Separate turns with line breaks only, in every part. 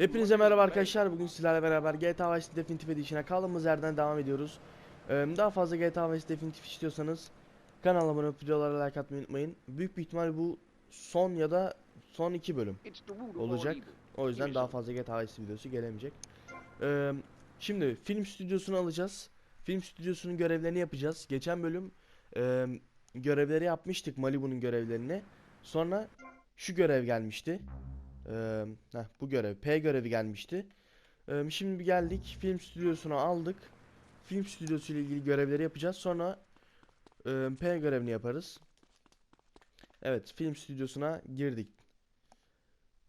Hepinize merhaba arkadaşlar. Bugün sizlerle beraber GTA Vice Definitive Edition'a kaldığımız yerden devam ediyoruz. Ee, daha fazla GTA Vice Definitive istiyorsanız kanalıma abone olup videolara like atmayı unutmayın. Büyük bir ihtimal bu son ya da son iki bölüm olacak. O yüzden daha fazla GTA Vice videosu gelemeyecek. Ee, şimdi film stüdyosunu alacağız. Film stüdyosunun görevlerini yapacağız. Geçen bölüm e, görevleri yapmıştık Malibu'nun görevlerini. Sonra şu görev gelmişti. Ee, heh, bu görev P görevi gelmişti. Ee, şimdi bir geldik film stüdyosuna aldık. Film stüdyosu ile ilgili görevleri yapacağız. Sonra e, P görevini yaparız. Evet film stüdyosuna girdik.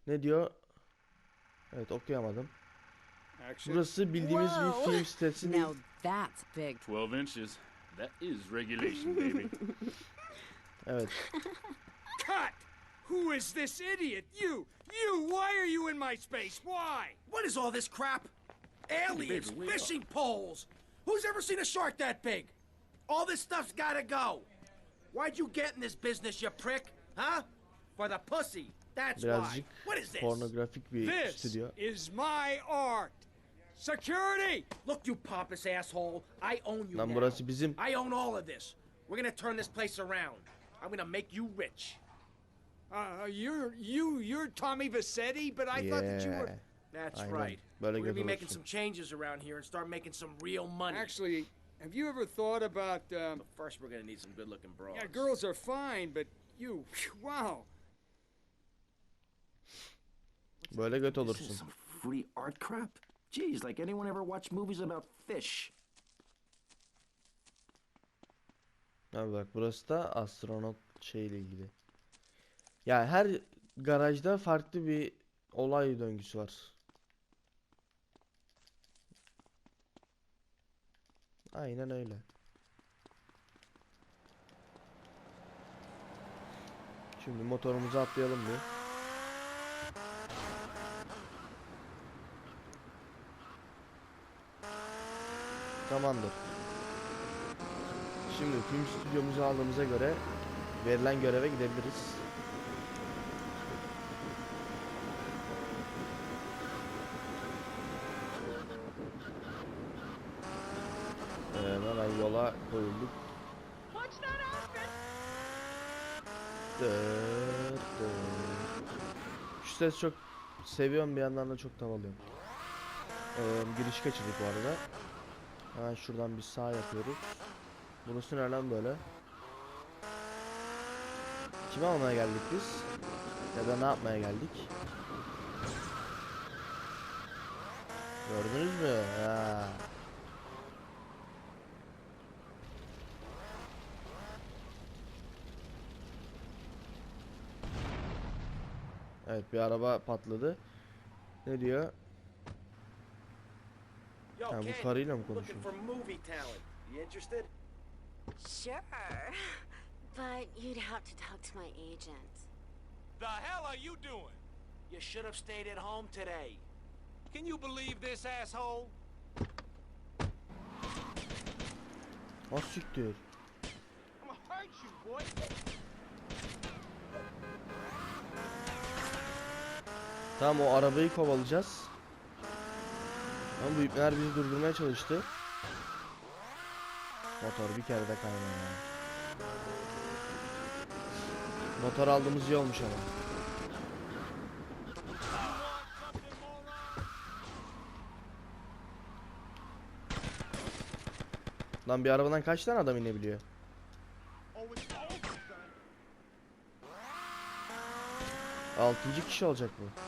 Ne diyor? Evet okuyamadım. Burası bildiğimiz bir
Whoa.
film sitesi.
Now that's big.
12 inches. That is regulation, baby.
Evet.
Cut! Who is this idiot? You! You! Why are you in my space? Why?
What is all this crap? Aliens,
baby, wake
fishing poles. Who's ever seen a shark that big? All this stuff's gotta go. Why'd you get in this business, you prick? Huh? For the pussy. That's why. What is this?
pornografik bir
This
stüdyo.
is my art. Security!
Look, you pompous asshole. I own you
Lan
now.
burası bizim.
I own all of this. We're gonna turn this place around. I'm gonna make you rich.
Uh, you're you you're Tommy Vassetti, but I thought that you were.
That's
Aynen.
right.
Böyle
We're gonna be making some changes around here and start making some real money.
actually. Have you ever thought about? Um,
But first, we're gonna need some good-looking bros.
yeah, girls are fine, but you, phew, wow.
Böyle göt
This is
olursun.
some free art crap. Geez, like anyone ever watched movies about fish?
Abi bak burası da astronot şeyle ilgili. Yani her garajda farklı bir olay döngüsü var. Aynen öyle. Şimdi motorumuzu atlayalım bir. Tamamdır. Şimdi film stüdyomuzu aldığımıza göre verilen göreve gidebiliriz. Ee, hemen dıt. Şu ses çok seviyorum bir yandan da çok tavalıyorum. Ee, giriş kaçırdık bu arada. Hemen şuradan bir sağ yapıyoruz. Burası ne lan böyle? Kimi almaya geldik biz? Ya da ne yapmaya geldik? Gördünüz mü? Ha. Evet bir araba patladı. Ne diyor?
Yo,
Ha, bu karıyla mı konuşuyor?
Sure. But you'd have to talk to my agent.
The hell are you doing?
You should have stayed at home today.
Can you believe this asshole?
O siktir. Tamam o arabayı kovalayacağız. Ama bu ipler bizi durdurmaya çalıştı. Motor bir kere de kayma ya. Motor aldığımız iyi olmuş ama. Lan bir arabadan kaç tane adam inebiliyor? Altıncı kişi olacak bu.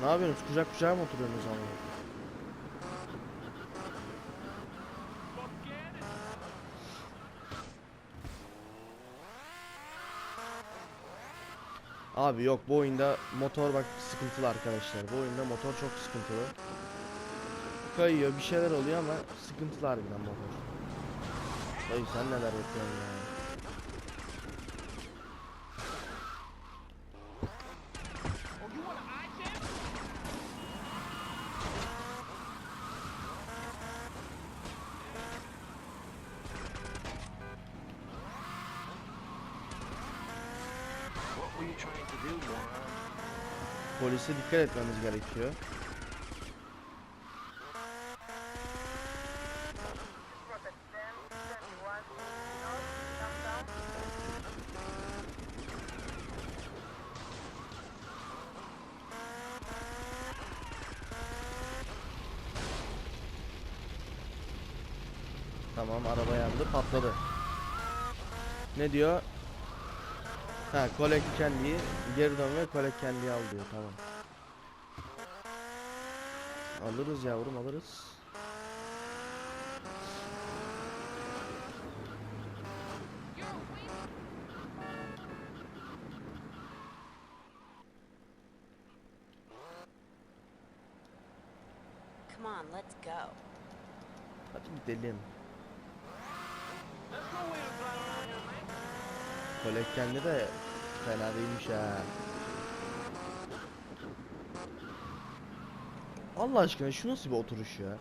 Ne yapıyorsunuz? Kucak kucağa mı oturuyorsunuz ama? Abi yok bu oyunda motor bak sıkıntılı arkadaşlar. Bu oyunda motor çok sıkıntılı. Kayıyor bir şeyler oluyor ama sıkıntılı harbiden motor. Dayı sen neler yapıyorsun ya? Polise dikkat etmemiz gerekiyor. Tamam araba yandı patladı. Ne diyor? Ha collect candy'yi geri dön ve collect candy'yi al diyor tamam. Alırız yavrum alırız.
Come on, let's go.
Hadi gidelim. Collect candy de fena değilmiş ha. Allah aşkına şu nasıl bir oturuş ya?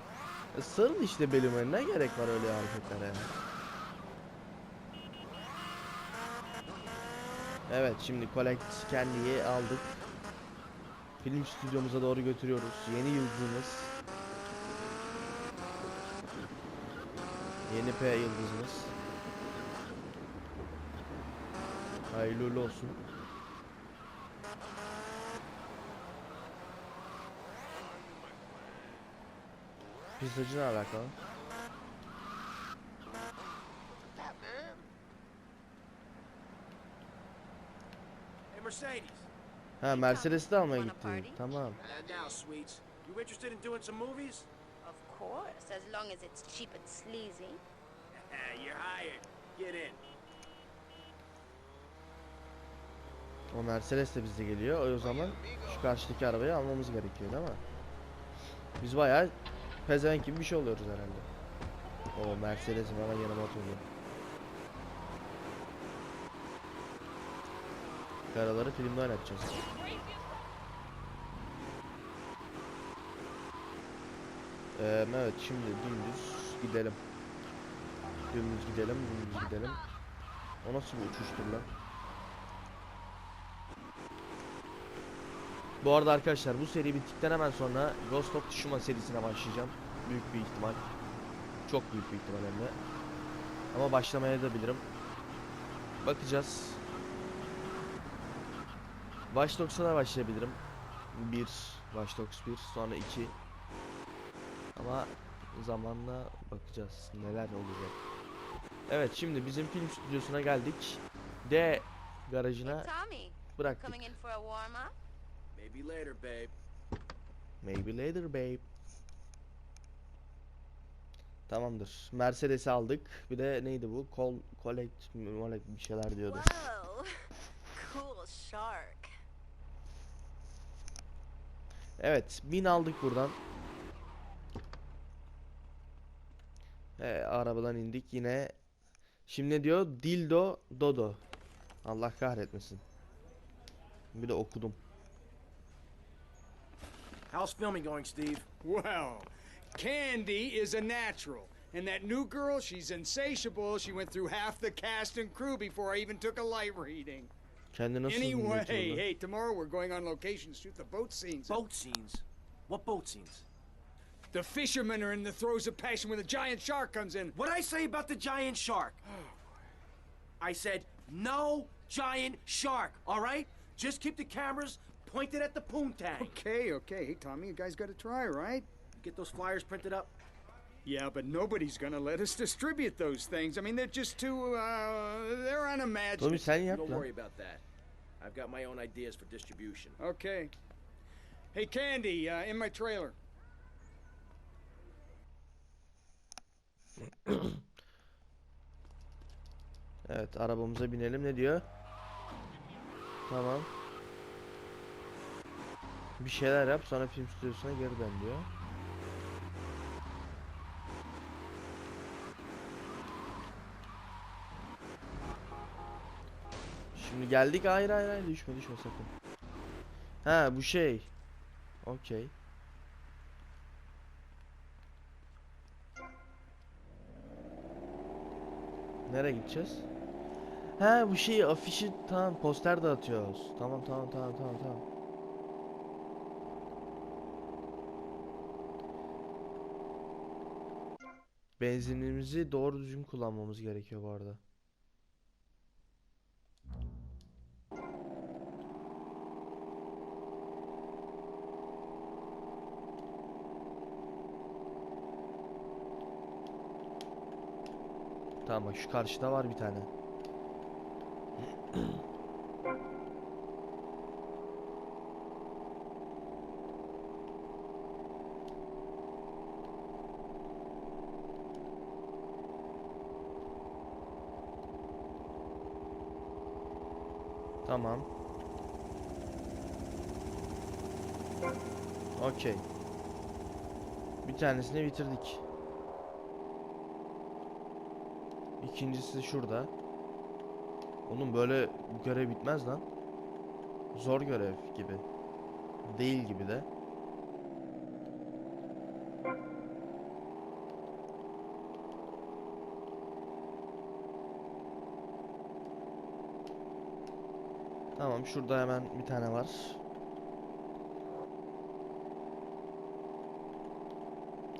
E, sarıl işte belime ne gerek var öyle hareketlere? Evet şimdi Collect Candy'yi aldık. Film stüdyomuza doğru götürüyoruz. Yeni yıldızımız. Yeni P yıldızımız. Hayırlı uğurlu olsun. Pizzacı alakalı?
Mercedes.
Ha Mercedes'i de almaya gitti. Tamam.
Uh, now, sweets. You interested in doing some movies?
Of course, as long as it's cheap and sleazy.
You're hired. Get in.
O Mercedes de bizde geliyor. O zaman şu karşıdaki arabayı almamız gerekiyor mi? Biz bayağı pezevenk gibi bir şey oluyoruz herhalde. O Mercedes'im hemen yanıma oturuyor. Karaları filmde oynatacağız. Ee, evet şimdi dümdüz gidelim. Dümdüz gidelim, dümdüz gidelim. O nasıl bir uçuştur lan? Bu arada arkadaşlar bu seri bittikten hemen sonra Ghost of Tsushima serisine başlayacağım. Büyük bir ihtimal. Çok büyük bir ihtimal hem de. Ama başlamaya da bilirim. Bakacağız. Watch Dogs'a da başlayabilirim. 1, Watch Dogs 1, sonra 2. Ama zamanla bakacağız neler olacak. Evet şimdi bizim film stüdyosuna geldik. D garajına bıraktık.
Maybe later, babe.
Maybe later babe. Tamamdır. Mercedes'i aldık. Bir de neydi bu? Col collect, collect bir şeyler diyordu.
Whoa, cool shark.
Evet, bin aldık buradan. Ee, arabadan indik yine. Şimdi ne diyor? Dildo Dodo. Allah kahretmesin. Bir de okudum.
How's filming going, Steve?
Well, Candy is a natural. And that new girl, she's insatiable. She went through half the cast and crew before I even took a light reading.
Kendi nasıl
Anyway, hey, tomorrow we're going on location to shoot the boat scenes.
Boat scenes. What boat scenes?
The fishermen are in the throes of passion when the giant shark comes in.
What I say about the giant shark? Oh, I said no giant shark. All right? Just keep the cameras pointed at the poontang.
Okay, okay. Hey, Tommy, you guys got to try, right?
Get those flyers printed up.
Yeah, but nobody's gonna let us distribute those things. I mean, they're just too, uh, they're
Tommy
unimaginative.
sen yap
Don't worry about that. I've got my own ideas for distribution.
Okay. Hey, Candy, uh, in my trailer.
Evet arabamıza binelim ne diyor? Tamam. Bir şeyler yap sonra film stüdyosuna geri dön diyor. Şimdi geldik hayır hayır hayır düşme düşme sakın. Ha bu şey. Okey. Nereye gideceğiz? Ha bu şeyi afişi tamam poster dağıtıyoruz. Tamam tamam tamam tamam tamam. Benzinimizi doğru düzgün kullanmamız gerekiyor bu arada. Tamam şu karşıda var bir tane. Tamam. Okey. Bir tanesini bitirdik. İkincisi şurada. Oğlum böyle görev bitmez lan. Zor görev gibi. Değil gibi de. Tamam şurada hemen bir tane var.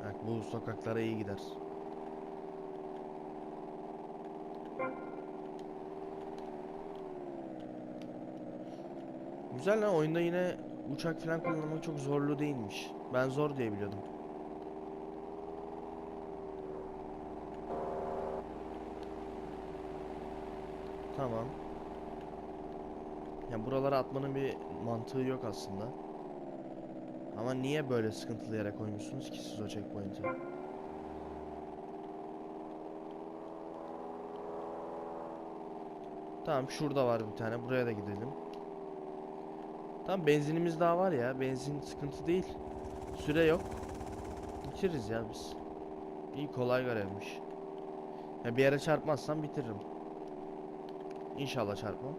Bak bu sokaklara iyi gider. Güzel lan oyunda yine uçak falan kullanmak çok zorlu değilmiş. Ben zor diye biliyordum. Tamam. Ya buralara atmanın bir mantığı yok aslında. Ama niye böyle sıkıntılı yere koymuşsunuz ki siz o checkpoint'i? Tamam şurada var bir tane. Buraya da gidelim. Tamam benzinimiz daha var ya. Benzin sıkıntı değil. Süre yok. Bitiririz ya biz. İyi kolay görevmiş. Ya bir yere çarpmazsam bitiririm. İnşallah çarpmam.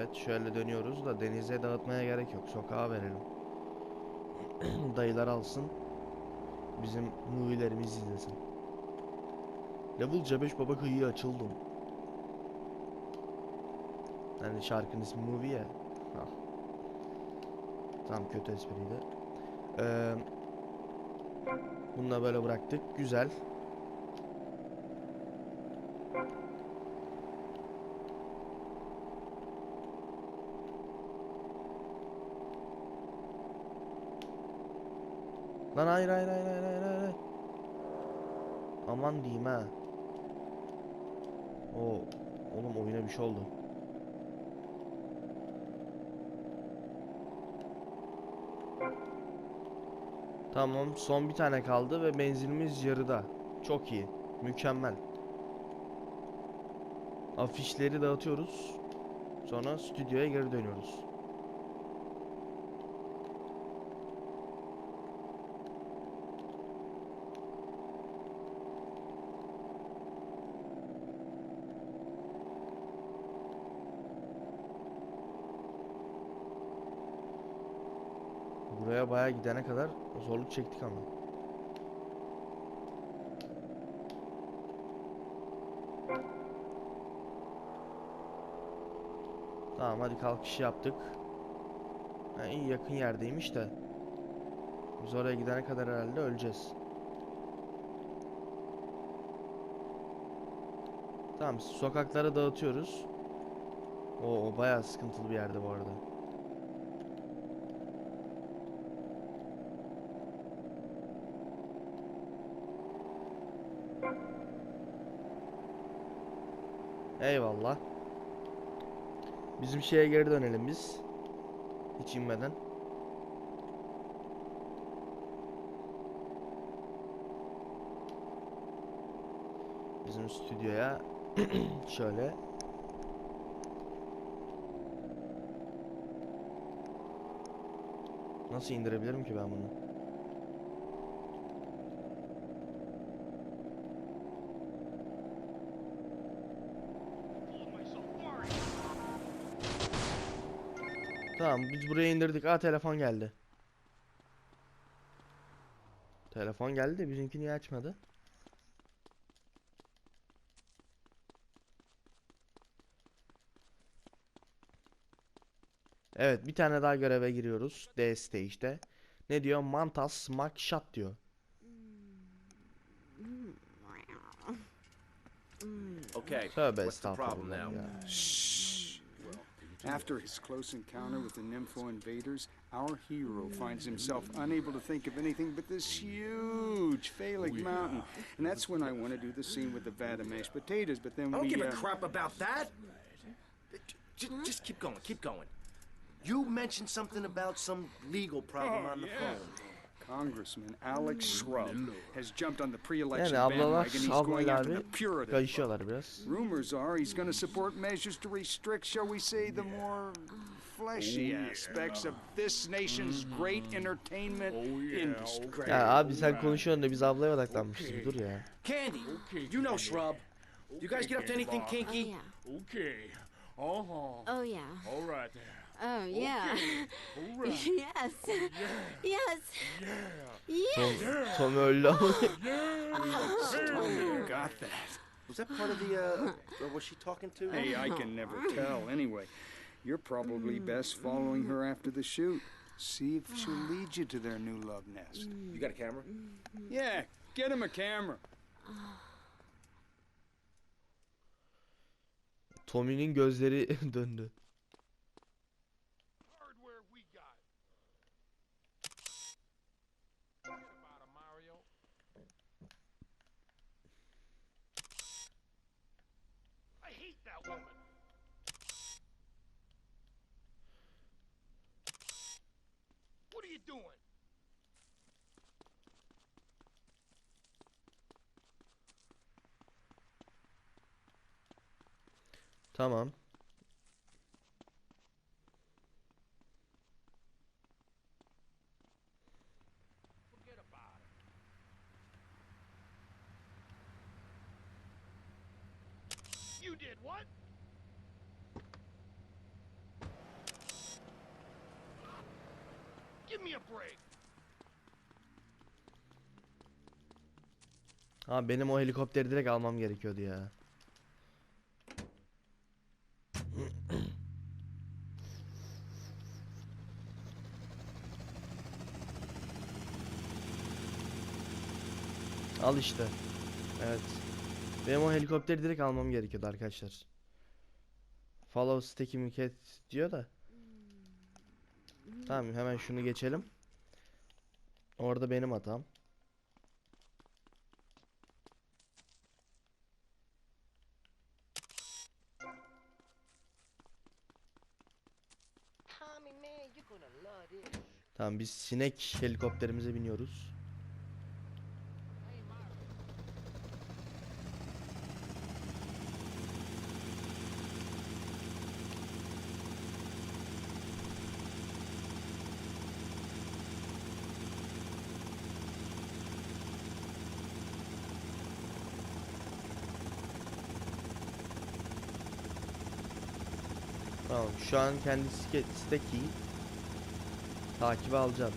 Evet şöyle dönüyoruz da denize dağıtmaya gerek yok. Sokağa verelim. Dayılar alsın. Bizim movie'lerimizi izlesin. Level C5 baba kıyıya açıldım. Yani şarkının ismi movie ya. Ah. Tamam kötü espriydi. Ee, bunu da böyle bıraktık. Güzel. Lan hayır hayır hayır hayır hayır hayır. Aman diyeyim ha. O oğlum oyuna bir şey oldu. Tamam son bir tane kaldı ve benzinimiz yarıda. Çok iyi. Mükemmel. Afişleri dağıtıyoruz. Sonra stüdyoya geri dönüyoruz. Buraya bayağı gidene kadar zorluk çektik ama. Tamam hadi kalkış yaptık. Ha, iyi yakın yerdeymiş de. Biz oraya gidene kadar herhalde öleceğiz. Tamam sokaklara dağıtıyoruz. O bayağı sıkıntılı bir yerde bu arada. Eyvallah. Bizim şeye geri dönelim biz. Hiç inmeden. Bizim stüdyoya şöyle Nasıl indirebilirim ki ben bunu? Tamam biz buraya indirdik. Aa telefon geldi. Telefon geldi de bizimki niye açmadı? Evet bir tane daha göreve giriyoruz. D stage'de. Ne diyor? Mantas smack shot diyor.
Okay,
Tövbe
what's the problem
estağfurullah
now?
ya.
After his close encounter with the Nympho invaders, our hero finds himself unable to think of anything but this huge Phallic mountain. And that's when I want to do the scene with the vat of mashed potatoes, but then
I don't
we...
give a
uh,
crap about that. Just, just keep going, keep going. You mentioned something about some legal problem on the phone.
Congressman Alex Shrub has jumped on the pre-election
Yani
bandwagon. He's
ablayla
going after the
abi
Puritans.
kayışıyorlar biraz.
Rumors are he's going to support measures to restrict, shall we say, the more fleshy aspects of this nation's great entertainment industry.
Ya abi sen konuşuyorsun da biz ablaya odaklanmışız. Bir dur ya.
Candy, you know Shrub. You guys get up to anything
Oh,
kinky?
Okay. Uh-huh.
Oh, yeah.
All right there.
Oh, oh, yeah.
All right.
yes. Yes.
Tom,
Yes.
Tom öldü ama.
You got that.
Was that part of the, uh, or uh, was she talking to?
Hey, I can never tell. Anyway, you're probably mm. best following her after the shoot. See if she'll lead you to their new love nest.
You got a camera? Mm-hmm.
Yeah, get him a camera.
Tommy'nin gözleri döndü.
Doing?
Tamam.
Give me a break.
Ha benim o helikopteri direkt almam gerekiyordu ya. Al işte. Evet. Benim o helikopteri direkt almam gerekiyordu arkadaşlar. Follow miket diyor da. Tamam hemen şunu geçelim. Orada benim hatam. Tamam biz sinek helikopterimize biniyoruz. Tamam şu an kendisi steki takibe alacağım.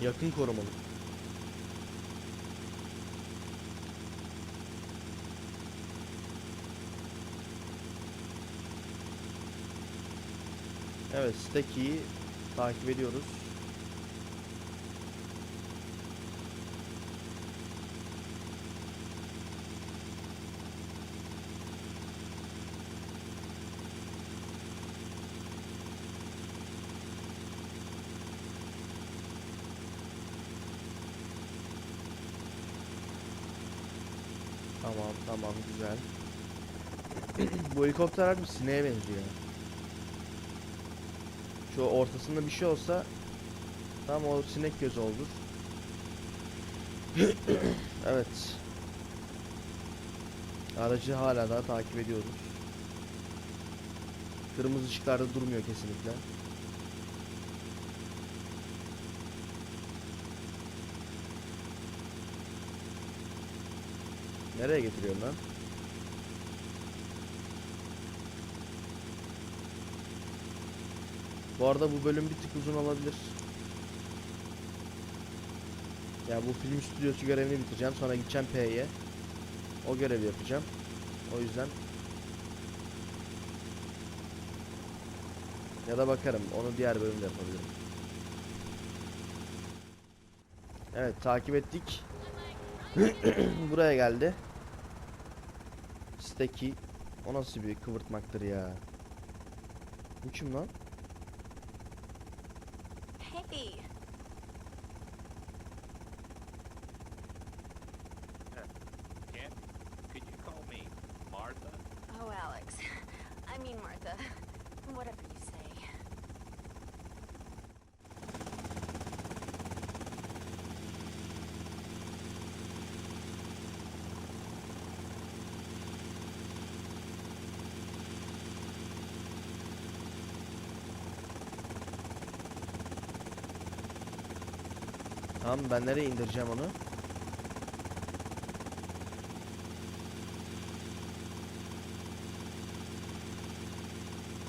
Yakın korumalı. Evet, Stacky'yi takip ediyoruz. Tamam, tamam, güzel. Bu helikopter harbi sineğe benziyor. Şu ortasında bir şey olsa tam o sinek gözü olur. evet. Aracı hala daha takip ediyoruz. Kırmızı ışıklarda durmuyor kesinlikle. Nereye getiriyorsun lan? Bu arada bu bölüm bir tık uzun olabilir. Ya bu film stüdyosu görevini bitireceğim. Sonra gideceğim P'ye. O görevi yapacağım. O yüzden ya da bakarım. Onu diğer bölümde yapabilirim. Evet takip ettik. Buraya geldi. Steki. O nasıl bir kıvırtmaktır ya. Bu lan?
Hey,
Kent, could you call me Martha?
oh Alex. I mean Martha. Whatever
Tamam ben nereye indireceğim onu?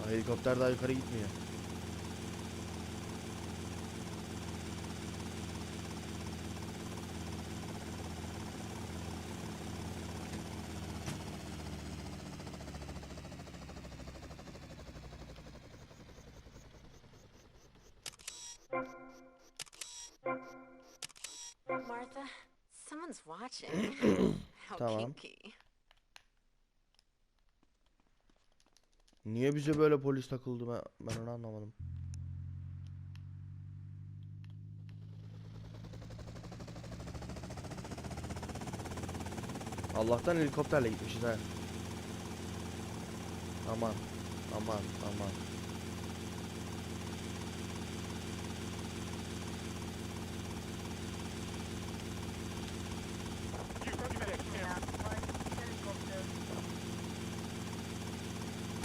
Helikopter daha yukarı gitmiyor.
Someone's watching. How
Tamam.
kinky.
Niye bize böyle polis takıldı ben, ben onu anlamadım. Allah'tan helikopterle gitmişiz ha. Aman, aman, aman.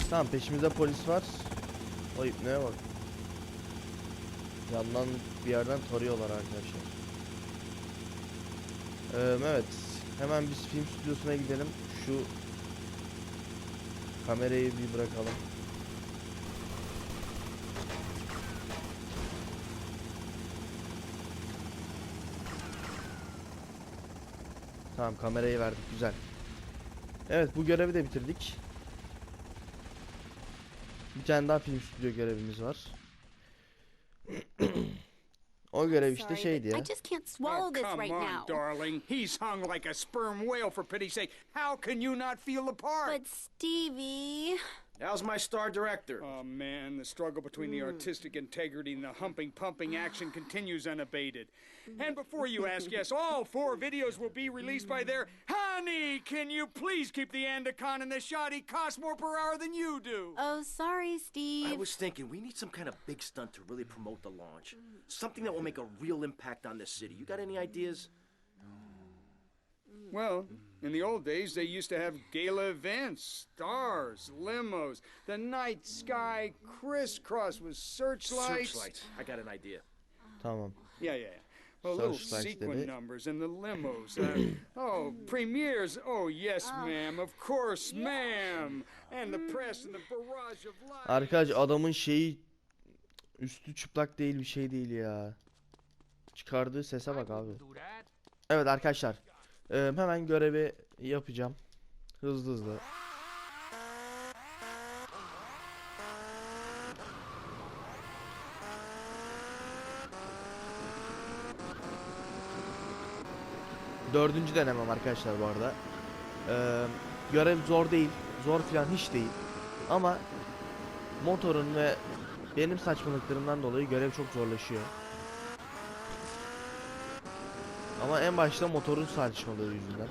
Tamam peşimizde polis var. O ipneye bak. Yandan bir yerden tarıyorlar arkadaşlar. Ee, evet. Hemen biz film stüdyosuna gidelim. Şu kamerayı bir bırakalım. Tamam kamerayı verdik güzel. Evet bu görevi de bitirdik. Bir tane daha film stüdyo görevimiz var. o görev işte şeydi ya.
I just can't swallow
oh,
this
come
right
on,
now.
darling. He's hung like a sperm whale, for pity's sake. How can you not feel the part?
But Stevie,
How's my star director?
Oh man, the struggle between the hmm. artistic integrity and the humping, pumping action continues unabated. And before you ask, yes, all four videos will be released by their honey. Can you please keep the Andacon in the shot? He costs more per hour than you do.
oh sorry, Steve.
I was thinking we need some kind of big stunt to really promote the launch. Something that will make a real impact on this city. You got any ideas?
Well, in the old days, they used to have gala events, stars, limos, the night sky crisscross with searchlights.
Searchlight. I got an idea.
Tamam.
Yeah, yeah. Well, little
Searchlights,
sequin numbers and the limos. Uh, oh, premieres. Oh, yes, ma'am. Of course, ma'am. And the press and the barrage of lights.
Arkadaş adamın şeyi üstü çıplak değil bir şey değil ya. Çıkardığı sese bak abi. Evet arkadaşlar. Eee, hemen görevi yapacağım. Hızlı hızlı. Dördüncü denemem arkadaşlar bu arada. Eee, görev zor değil. Zor falan hiç değil. Ama motorun ve benim saçmalıklarımdan dolayı görev çok zorlaşıyor. Ama en başta motorun saçmalığı yüzünden.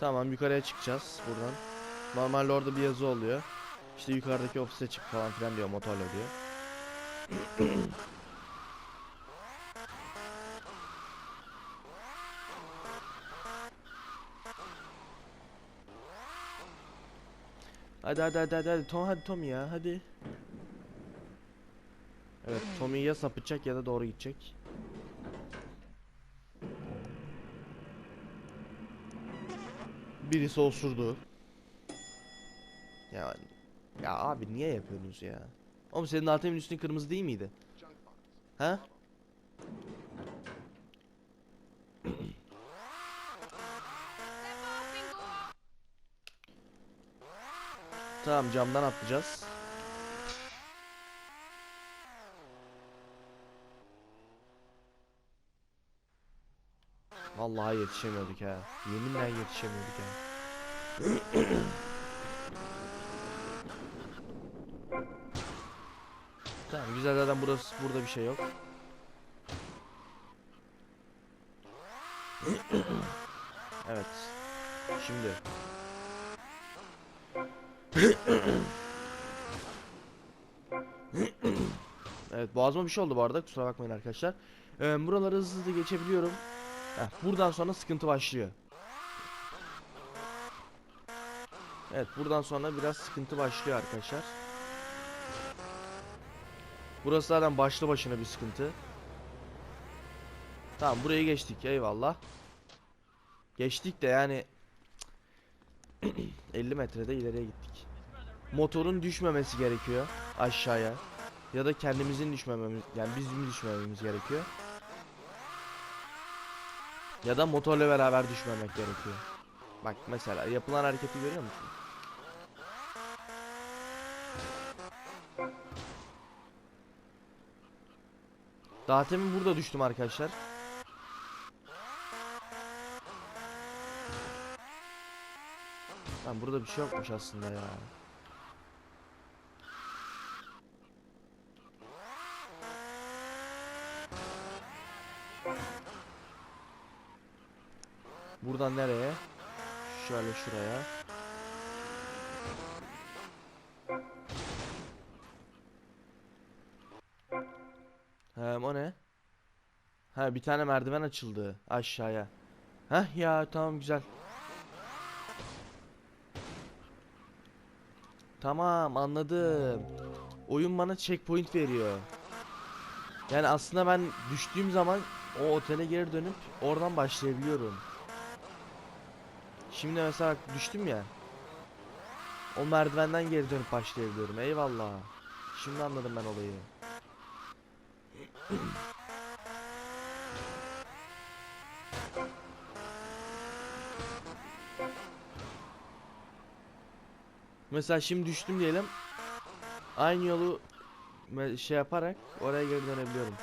Tamam yukarıya çıkacağız buradan. Normalde orada bir yazı oluyor. İşte yukarıdaki ofise çık falan filan diyor motorla diyor. Hadi hadi hadi hadi hadi Tom hadi Tom ya hadi. Evet Tommy ya sapıtacak ya da doğru gidecek. Birisi osurdu. Ya ya abi niye yapıyorsunuz ya? Oğlum senin ATM'in üstün kırmızı değil miydi? Ha? Tamam camdan atlayacağız. Vallahi yetişemiyorduk ha. Yeminle yetişemiyorduk ha. tamam güzel zaten burası burada bir şey yok. evet. Şimdi. Evet boğazıma bir şey oldu bu arada kusura bakmayın arkadaşlar. Ee, buraları hızlı hızlı geçebiliyorum. Heh, buradan sonra sıkıntı başlıyor. Evet buradan sonra biraz sıkıntı başlıyor arkadaşlar. Burası zaten başlı başına bir sıkıntı. Tamam burayı geçtik eyvallah. Geçtik de yani 50 metrede ileriye gittik. Motorun düşmemesi gerekiyor aşağıya. Ya da kendimizin düşmememiz yani bizim düşmememiz gerekiyor. Ya da motorla beraber düşmemek gerekiyor. Bak mesela yapılan hareketi görüyor musun? Daha temin burada düştüm arkadaşlar. Lan burada bir şey yokmuş aslında ya. Buradan nereye? Şöyle şuraya. Hem o ne? Ha bir tane merdiven açıldı aşağıya. Heh ya tamam güzel. Tamam anladım. Oyun bana checkpoint veriyor. Yani aslında ben düştüğüm zaman o otele geri dönüp oradan başlayabiliyorum. Şimdi mesela düştüm ya. O merdivenden geri dönüp başlayabiliyorum. Eyvallah. Şimdi anladım ben olayı. Mesela şimdi düştüm diyelim. Aynı yolu şey yaparak oraya geri dönebiliyorum.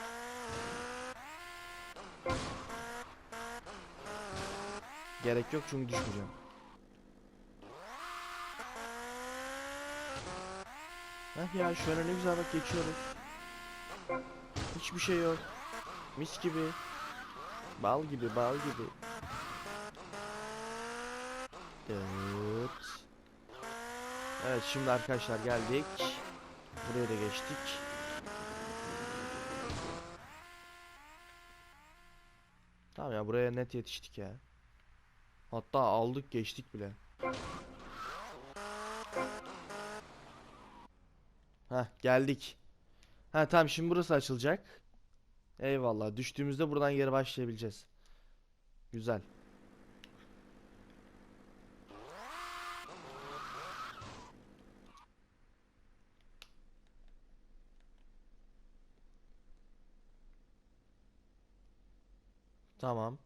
Gerek yok çünkü düşmeyeceğim. Heh ya şöyle ne güzel bak geçiyoruz. Hiçbir şey yok. Mis gibi. Bal gibi bal gibi. Evet. Evet şimdi arkadaşlar geldik. Buraya da geçtik. Tamam ya buraya net yetiştik ya. Hatta aldık geçtik bile. Heh geldik. Ha tamam şimdi burası açılacak. Eyvallah düştüğümüzde buradan geri başlayabileceğiz. Güzel. Tamam.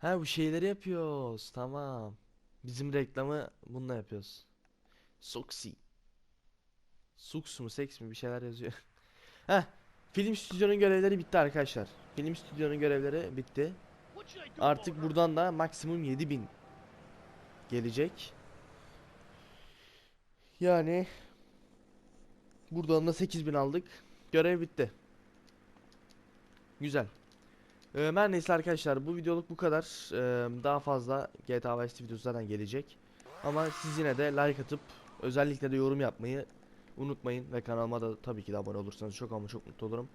Ha bu şeyleri yapıyoruz. Tamam. Bizim reklamı bununla yapıyoruz. Soxy. Sux mu seks mi bir şeyler yazıyor. Heh. Film stüdyonun görevleri bitti arkadaşlar. Film stüdyonun görevleri bitti. Artık buradan da maksimum 7000 gelecek. Yani buradan da 8000 aldık. Görev bitti. Güzel. Ee, neyse arkadaşlar bu videoluk bu kadar. Ee, daha fazla GTA Vice videosu zaten gelecek. Ama siz yine de like atıp özellikle de yorum yapmayı unutmayın ve kanalıma da tabii ki de abone olursanız çok ama çok mutlu olurum.